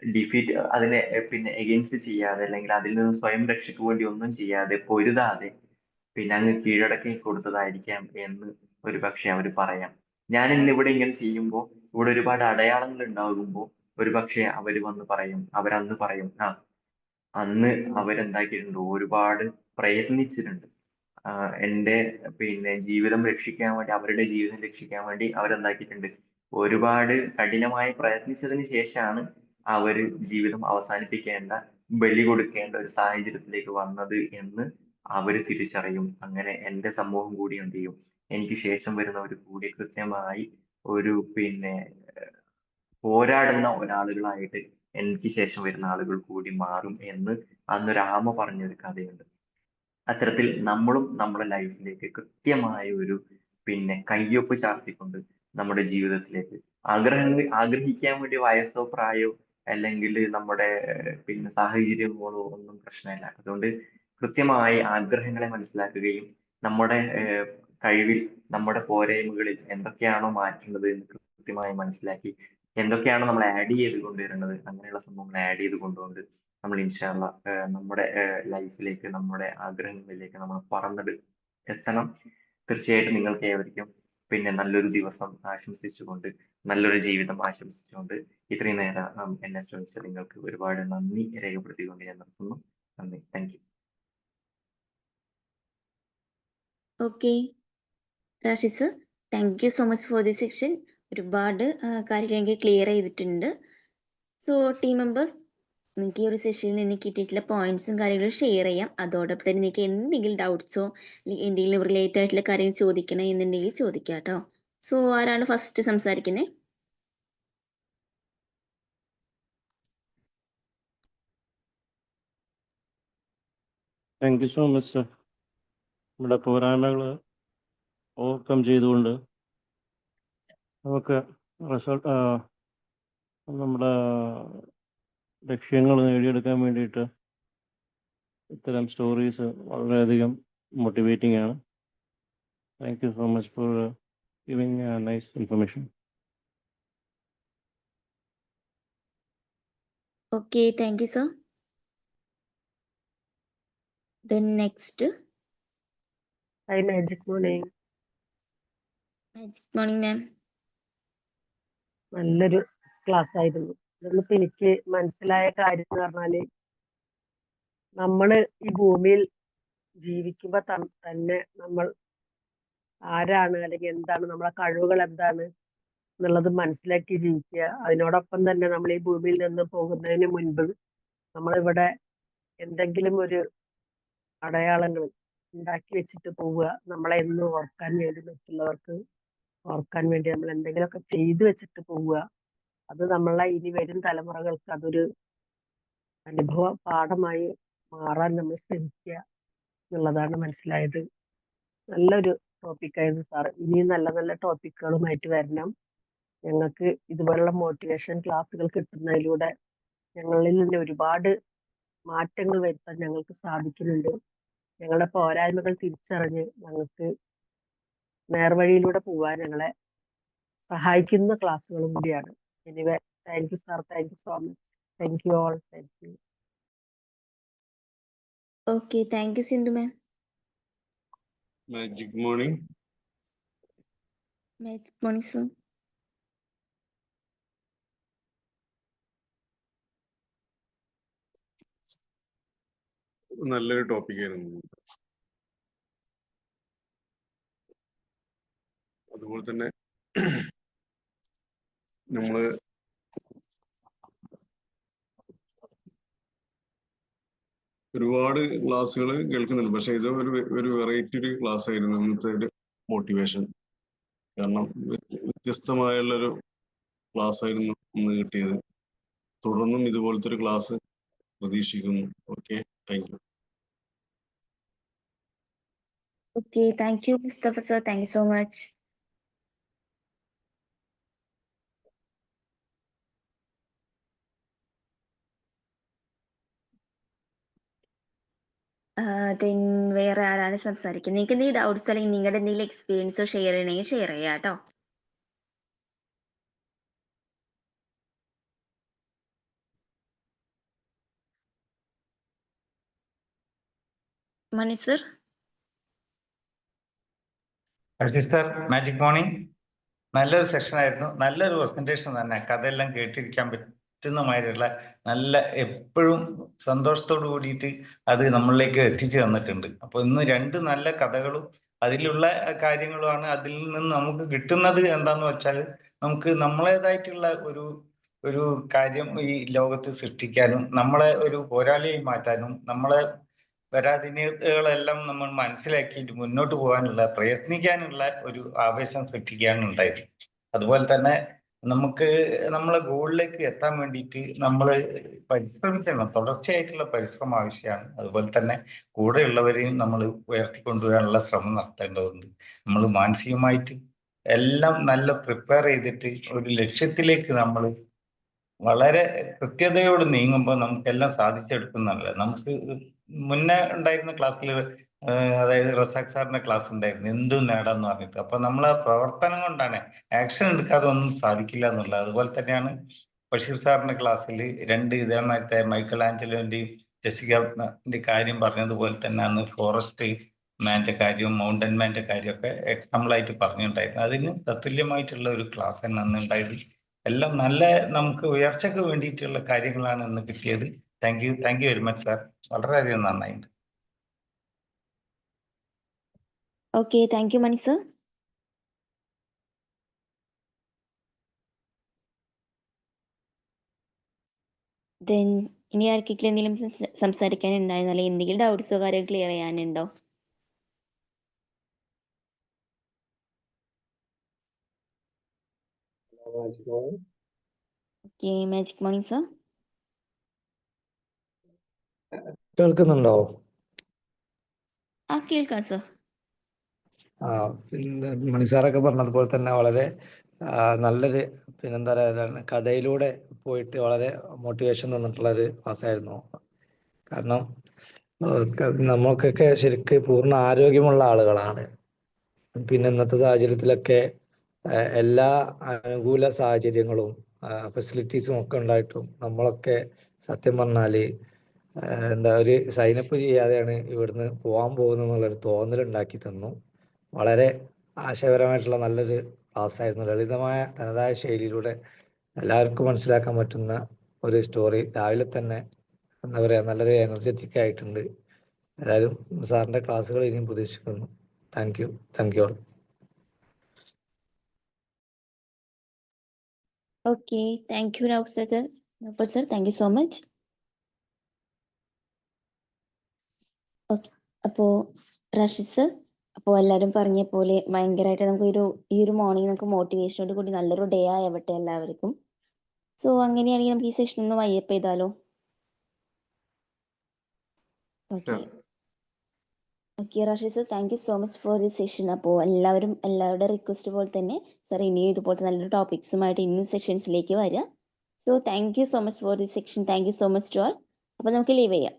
ഡിഫീറ്റ് അതിനെ പിന്നെ എഗെയിൻസ്റ്റ് ചെയ്യാതെ അല്ലെങ്കിൽ അതിൽ നിന്ന് സ്വയം രക്ഷയ്ക്ക് വേണ്ടി ഒന്നും ചെയ്യാതെ പൊരുതാതെ പിന്നെ അങ്ങ് കീഴടക്കി കൊടുത്തതായിരിക്കാം എന്ന് ഒരു പക്ഷെ അവർ പറയാം. ഞാൻ ഇന്ന് ഇവിടെ ഇങ്ങനെ ചെയ്യുമ്പോൾ ഇവിടെ ഒരുപാട് അടയാളങ്ങൾ ഉണ്ടാകുമ്പോൾ ഒരു പക്ഷെ അവർ വന്ന് പറയും. അവരന്ന് പറയും ആ അന്ന് അവരെന്താക്കിയിട്ടുണ്ട്? ഒരുപാട് പ്രയത്നിച്ചിട്ടുണ്ട്. എന്റെ പിന്നെ ജീവിതം രക്ഷിക്കാൻ വേണ്ടി അവരുടെ ജീവിതം രക്ഷിക്കാൻ വേണ്ടി അവരെന്താക്കിയിട്ടുണ്ട്? ഒരുപാട് കഠിനമായി പ്രയത്നിച്ചതിന് ശേഷമാണ് അവർ ജീവിതം അവസാനിപ്പിക്കേണ്ട ബലി കൊടുക്കേണ്ട ഒരു സാഹചര്യത്തിലേക്ക് വന്നത് എന്ന് അവർ തിരിച്ചറിയും. അങ്ങനെ എന്റെ സമൂഹം കൂടി എന്ത് ചെയ്യും? എനിക്ക് ശേഷം വരുന്നവർ കൂടി കൃത്യമായി ഒരു പിന്നെ പോരാടുന്ന ഒരാളുകളായിട്ട് എനിക്ക് ശേഷം വരുന്ന ആളുകൾ കൂടി മാറും എന്ന് അന്ന് രാമ പറഞ്ഞൊരു കഥയുണ്ട്. അത്തരത്തിൽ നമ്മളും നമ്മുടെ ലൈഫിലേക്ക് കൃത്യമായ ഒരു പിന്നെ കയ്യൊപ്പ് ചാർത്തിക്കൊണ്ട് നമ്മുടെ ജീവിതത്തിലേക്ക് ആഗ്രഹങ്ങൾ ആഗ്രഹിക്കാൻ വേണ്ടി വയസ്സോ പ്രായോ അല്ലെങ്കിൽ നമ്മുടെ പിന്നെ സാഹചര്യമോ ഒന്നും പ്രശ്നമില്ല. അതുകൊണ്ട് കൃത്യമായി ആഗ്രഹങ്ങളെ മനസ്സിലാക്കുകയും നമ്മുടെ കഴിവിൽ നമ്മുടെ പോരായ്മകളിൽ എന്തൊക്കെയാണോ മാറ്റേണ്ടത് എന്ന് കൃത്യമായി മനസ്സിലാക്കി എന്തൊക്കെയാണോ നമ്മൾ ആഡ് ചെയ്ത് കൊണ്ടുവരേണ്ടത് അങ്ങനെയുള്ള സംഭവങ്ങൾ ആഡ് ചെയ്ത് കൊണ്ടുകൊണ്ട് നമ്മൾ ഇൻഷാല്ല നമ്മുടെ ലൈഫിലേക്ക് നമ്മുടെ ആഗ്രഹങ്ങളിലേക്ക് നമ്മൾ പറന്നത് എത്തണം. തീർച്ചയായിട്ടും നിങ്ങൾക്ക് ഏവർക്കും പിന്നെ നല്ലൊരു ദിവസം ആശംസിച്ചുകൊണ്ട് നല്ലൊരു ജീവിതം ആശംസിച്ചുകൊണ്ട് ഇത്രയും നേരം എന്നെ ശ്രമിച്ച നിങ്ങൾക്ക് ഒരുപാട് നന്ദി രേഖപ്പെടുത്തിക്കൊണ്ട് ഞാൻ നിർത്തുന്നു. നന്ദി. Thank you okay Rashid thank you so much for the section ഒരുപാട് കാര്യങ്ങൾ എനിക്ക് ക്ലിയർ ചെയ്തിട്ടുണ്ട്. സോ ടീം മെമ്പേഴ്സ് നിങ്ങൾക്ക് ഈ ഒരു സെഷനിൽ നിന്ന് കിട്ടിയിട്ടുള്ള പോയിന്റ്സും കാര്യങ്ങളും ഷെയർ ചെയ്യാം. അതോടൊപ്പം തന്നെ നിങ്ങൾക്ക് എന്തെങ്കിലും ഡൗട്ട്സോ അല്ലെങ്കിൽ എന്തെങ്കിലും റിലേറ്റഡ് ആയിട്ടുള്ള കാര്യങ്ങൾ ചോദിക്കണം എന്നുണ്ടെങ്കിൽ ചോദിക്കാം കേട്ടോ. സോ ആരാണ് ഫസ്റ്റ് സംസാരിക്കുന്നത് thank you so much sir നമ്മുടെ പോരായ്മകൾ ഓവർകം ചെയ്തുകൊണ്ട് നമുക്ക് റിസൾട്ട് നമ്മുടെ ലക്ഷ്യങ്ങൾ നേടിയെടുക്കാൻ വേണ്ടിയിട്ട് ഇത്തരം സ്റ്റോറീസ് വളരെയധികം മോട്ടിവേറ്റിംഗ് ആണ്. Thank you so much for giving nice information okay thank you sir then next hi Magic morning magic morning ma'am നല്ലൊരു ക്ലാസ് ആയിരുന്നു ഇതിലിപ്പോ എനിക്ക് മനസ്സിലായ കാര്യം എന്ന് പറഞ്ഞാൽ നമ്മൾ ഈ ഭൂമിയിൽ ജീവിക്കുമ്പോ ത- തന്നെ നമ്മൾ ആരാണ് അല്ലെങ്കിൽ എന്താണ് നമ്മളെ കഴിവുകൾ എന്താണ് എന്നുള്ളത് മനസ്സിലാക്കി ജീവിക്കുക. അതിനോടൊപ്പം തന്നെ നമ്മൾ ഈ ഭൂമിയിൽ നിന്ന് പോകുന്നതിന് മുൻപ് നമ്മളിവിടെ എന്തെങ്കിലും ഒരു അടയാളങ്ങൾ ഉണ്ടാക്കി വെച്ചിട്ട് പോവുക. നമ്മളെ എന്നും ഓർക്കാൻ വേണ്ടി മറ്റുള്ളവർക്ക് ഓർക്കാൻ വേണ്ടി നമ്മൾ എന്തെങ്കിലുമൊക്കെ ചെയ്തു വെച്ചിട്ട് പോവുക. അത് നമ്മളെ ഇനി വരും തലമുറകൾക്ക് അതൊരു അനുഭവ പാഠമായി മാറാൻ നമ്മൾ ശ്രമിക്കുക എന്നുള്ളതാണ് മനസ്സിലായത്. നല്ലൊരു ടോപ്പിക്കായിരുന്നു സാർ ഇനിയും നല്ല നല്ല ടോപ്പിക്കുകളുമായിട്ട് വരണം. ഞങ്ങൾക്ക് ഇതുപോലുള്ള മോട്ടിവേഷൻ ക്ലാസ്സുകൾ കിട്ടുന്നതിലൂടെ ഞങ്ങളിൽ നിന്ന് ഒരുപാട് മാറ്റങ്ങൾ വരുത്താൻ ഞങ്ങൾക്ക് സാധിക്കുന്നുണ്ട്. ഞങ്ങളുടെ പോരായ്മകൾ തിരിച്ചറിഞ്ഞ് ഞങ്ങൾക്ക് നേർവഴിയിലൂടെ പോകാൻ ഞങ്ങളെ സഹായിക്കുന്ന ക്ലാസ്സുകളും കൂടിയാണ്. Anyway thank you sir thank you so much thank you all thank you okay thank you Sindhu ma'am Magic morning. Magic morning sir നല്ലൊരു ടോപ്പിക് ആയിരുന്നു. അതുപോലെ തന്നെ നമ്മൾ ഒരുപാട് ക്ലാസ്സുകൾ കേൾക്കുന്നുണ്ട്. പക്ഷെ ഇത് ഒരു ഒരു വെറൈറ്റി ഒരു ക്ലാസ് ആയിരുന്നു ഇന്നത്തെ ഒരു മോട്ടിവേഷൻ കാരണം വ്യ- വ്യത്യസ്തമായുള്ളൊരു ക്ലാസ് ആയിരുന്നു ഇന്ന് കിട്ടിയത്. തുടർന്നും ഇതുപോലത്തെ ഒരു ക്ലാസ് പ്രതീക്ഷിക്കുന്നു. Okay thank you okay thank you Mustafa sir thank you so much വേറെ ആരാണ് സംസാരിക്കുന്നത്? നിങ്ങൾക്ക് എന്തെങ്കിലും ഡൗട്ട്സ് അല്ലെങ്കിൽ നിങ്ങളുടെ എന്തെങ്കിലും എക്സ്പീരിയൻസോ ഷെയർ ചെയ്യണമെങ്കിൽ ഷെയർ ചെയ്യാം കേട്ടോ. Mani sir sister magic morning നല്ലൊരു സെഷൻ ആയിരുന്നു. നല്ലൊരു പ്രസന്റേഷൻ തന്നെ. കഥയെല്ലാം കേട്ടിരിക്കാൻ പറ്റുന്ന നല്ല എപ്പോഴും സന്തോഷത്തോട് കൂടിയിട്ട് അത് നമ്മളിലേക്ക് എത്തിച്ചു തന്നിട്ടുണ്ട്. അപ്പൊ ഇന്ന് രണ്ട് നല്ല കഥകളും അതിലുള്ള കാര്യങ്ങളുമാണ് അതിൽ നിന്ന് നമുക്ക് കിട്ടുന്നത് എന്താന്ന് വെച്ചാൽ നമുക്ക് നമ്മളേതായിട്ടുള്ള ഒരു ഒരു കാര്യം ഈ ലോകത്ത് സൃഷ്ടിക്കാനും നമ്മളെ ഒരു പോരാളിയായി മാറ്റാനും നമ്മളെ പരാധീനതകളെല്ലാം നമ്മൾ മനസ്സിലാക്കിയിട്ട് മുന്നോട്ട് പോകാനുള്ള പ്രയത്നിക്കാനുള്ള ഒരു ആവേശം സൃഷ്ടിക്കുകയാണ് ഉണ്ടായത് അതുപോലെ തന്നെ നമുക്ക് നമ്മളെ ഗോളിലേക്ക് എത്താൻ വേണ്ടിയിട്ട് നമ്മൾ പരിശ്രമിക്കണം. തുടർച്ചയായിട്ടുള്ള പരിശ്രമം ആവശ്യമാണ്. അതുപോലെ തന്നെ കൂടെയുള്ളവരെയും നമ്മൾ ഉയർത്തിക്കൊണ്ടുവരാനുള്ള ശ്രമം നടത്തേണ്ടതുണ്ട്. നമ്മൾ മാനസികമായിട്ട് എല്ലാം നല്ല പ്രിപ്പയർ ചെയ്തിട്ട് ഒരു ലക്ഷ്യത്തിലേക്ക് നമ്മൾ വളരെ കൃത്യതയോട് നീങ്ങുമ്പോൾ നമുക്കെല്ലാം സാധിച്ചെടുക്കുന്നതല്ല. നമുക്ക് മുന്നേ ഉണ്ടായിരുന്ന ക്ലാസ്സിൽ അതായത് റസാഖ് സാറിന്റെ ക്ലാസ് ഉണ്ടായിരുന്നു. എന്തും നേടാന്ന് പറഞ്ഞിട്ട്. അപ്പൊ നമ്മൾ പ്രവർത്തനം കൊണ്ടാണ് ആക്ഷൻ എടുക്കാതെ ഒന്നും സാധിക്കില്ല എന്നുള്ളത്. അതുപോലെ തന്നെയാണ് ബഷീർ സാറിന്റെ ക്ലാസ്സിൽ രണ്ട് ഇതേമാരത്തെ മൈക്കിൾ ആഞ്ചലോന്റെയും ജെസിന്റെ കാര്യം പറഞ്ഞതുപോലെ തന്നെ അന്ന് ഫോറസ്റ്റ് മാന്റെ കാര്യവും മൗണ്ടൻ മാന്റെ കാര്യമൊക്കെ എക്സാമ്പിൾ ആയിട്ട് പറഞ്ഞിട്ടുണ്ടായിരുന്നു. അതിന് തത്തുല്യമായിട്ടുള്ള ഒരു ക്ലാസ് തന്നെ അന്ന് ഉണ്ടായിരുന്നു. എല്ലാം നല്ല നമുക്ക് ഉയർച്ചയ്ക്ക് വേണ്ടിയിട്ടുള്ള കാര്യങ്ങളാണ് ഇന്ന് കിട്ടിയത്. Thank you thank you very much sir വളരെയധികം നന്നായിട്ടുണ്ട്. Okay thank you Mani sir then ഇനി ആർക്കെങ്കിലും എന്തെങ്കിലും സംസ- സംസാരിക്കാനുണ്ടായിരുന്നോ അല്ലെങ്കിൽ എന്തെങ്കിലും ഡൗട്ട്സോ കാര്യമോ ക്ലിയർ ചെയ്യാനുണ്ടോ? ഓക്കെ മാജിക് മോർണിംഗ് സർ കേൾക്കുന്നുണ്ടോ? ആ കേൾക്കാം സർ. ആ പിന്നെ മണിസാറൊക്കെ പറഞ്ഞതുപോലെ തന്നെ വളരെ നല്ലൊരു പിന്നെന്താ പറയുക കഥയിലൂടെ പോയിട്ട് വളരെ മോട്ടിവേഷൻ തന്നിട്ടുള്ള ഒരു ക്ലാസ്സായിരുന്നു. കാരണം നമുക്കൊക്കെ ശരിക്ക് പൂർണ ആരോഗ്യമുള്ള ആളുകളാണ്. പിന്നെ ഇന്നത്തെ സാഹചര്യത്തിലൊക്കെ എല്ലാ അനുകൂല സാഹചര്യങ്ങളും ഫെസിലിറ്റീസും ഒക്കെ ഉണ്ടായിട്ടും നമ്മളൊക്കെ സത്യം പറഞ്ഞാൽ ആ, എന്താ ഒരു സൈനപ്പ് ചെയ്യാതെയാണ് ഇവിടുന്ന് പോകാൻ പോകുന്നത് എന്നുള്ളൊരു തോന്നൽ ഉണ്ടാക്കി തന്നു. വളരെ ആശയപരമായിട്ടുള്ള നല്ലൊരു ക്ലാസ് ആയിരുന്നു. ലളിതമായ തനതായ ശൈലിയിലൂടെ എല്ലാവർക്കും മനസ്സിലാക്കാൻ പറ്റുന്ന ഒരു സ്റ്റോറി രാവിലെ തന്നെ എന്താ പറയുക നല്ലൊരു എനർജറ്റിക് ആയിട്ടുണ്ട്. എല്ലാവരും സാറിന്റെ ക്ലാസ്സുകൾ ഇനിയും പ്രതീക്ഷിക്കുന്നു. Thank you thank you okay thank you sir thank you so much okay അപ്പോൾ റഷിദ് സർ അപ്പോൾ എല്ലാവരും പറഞ്ഞ പോലെ ഭയങ്കരമായിട്ട് നമുക്ക് ഒരു ഈ ഒരു മോർണിംഗ് നമുക്ക് മോട്ടിവേഷനോട് കൂടി നല്ലൊരു ഡേ ആയവട്ടെ എല്ലാവർക്കും. സോ അങ്ങനെയാണെങ്കിൽ നമുക്ക് ഈ സെഷൻ ഒന്ന് വയ്യപ്പ് ചെയ്താലോ? Okay Rashid okay Rashid sir thank you so much for this session അപ്പോൾ എല്ലാവരും എല്ലാവരുടെ റിക്വസ്റ്റ് പോലെ തന്നെ സർ ഇനിയും ഇതുപോലത്തെ നല്ലൊരു ടോപ്പിക്സുമായിട്ട് ഇനിയും സെഷൻസിലേക്ക് വരിക so thank you so much for this section thank you so much to all അപ്പോൾ നമുക്ക് ലീവ് ചെയ്യാം.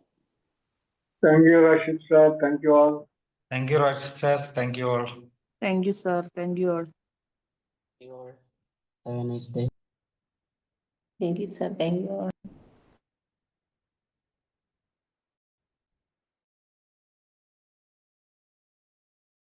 Thank you, Rashid sir. Thank you all. Thank you, Rashid sir. Thank you all. Thank you, sir. Thank you all. You all. Have a nice day. Thank you, sir. Thank you all.